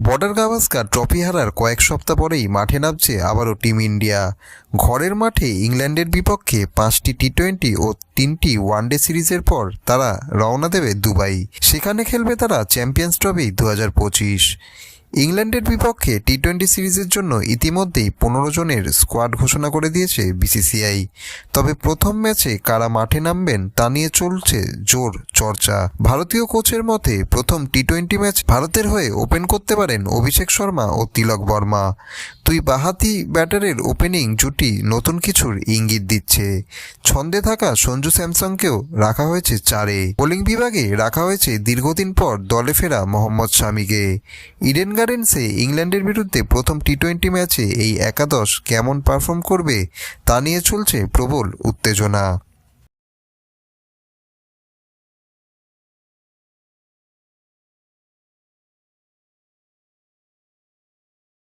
Border Gavaskar trophy হারার কয়েক সপ্তাহ পরেই মাঠে নামছে আবারও টিম ইন্ডিয়া। ঘরের মাঠে ইংল্যান্ডের বিপক্ষে পাঁচটি টি টোয়েন্টি ও তিনটি ওয়ানডে সিরিজের পর তারা রওনা দেবে দুবাই। সেখানে খেলবে তারা চ্যাম্পিয়ন্স ট্রফি দু হাজার পঁচিশ। ইংল্যান্ডের বিপক্ষে টি টোয়েন্টি সিরিজের জন্য ইতিমধ্যেই পনেরো জনের স্কোয়াড ঘোষণা করে দিয়েছে বিসিসিআই তবে প্রথম ম্যাচে কারা মাঠে নামবেন তা নিয়ে চলছে জোর চর্চা। ভারতীয় কোচের মতে, প্রথম টি টোয়েন্টি ম্যাচ ভারতের হয়ে ওপেন করতে পারেন অভিষেক শর্মা ও তিলক বর্মা। দুই বাহাতি ব্যাটারের ওপেনিং জুটি নতুন কিছুর ইঙ্গিত দিচ্ছে। ছন্দে থাকা সঞ্জু স্যামসংকেও রাখা হয়েছে চারে। বোলিং বিভাগে রাখা হয়েছে দীর্ঘদিন পর দলে ফেরা মোহাম্মদ শামিকে। ইডেন গার্ডেন্সে ইংল্যান্ডের বিরুদ্ধে প্রথম টি টোয়েন্টি ম্যাচে এই একাদশ কেমন পারফর্ম করবে তা নিয়ে চলছে প্রবল উত্তেজনা।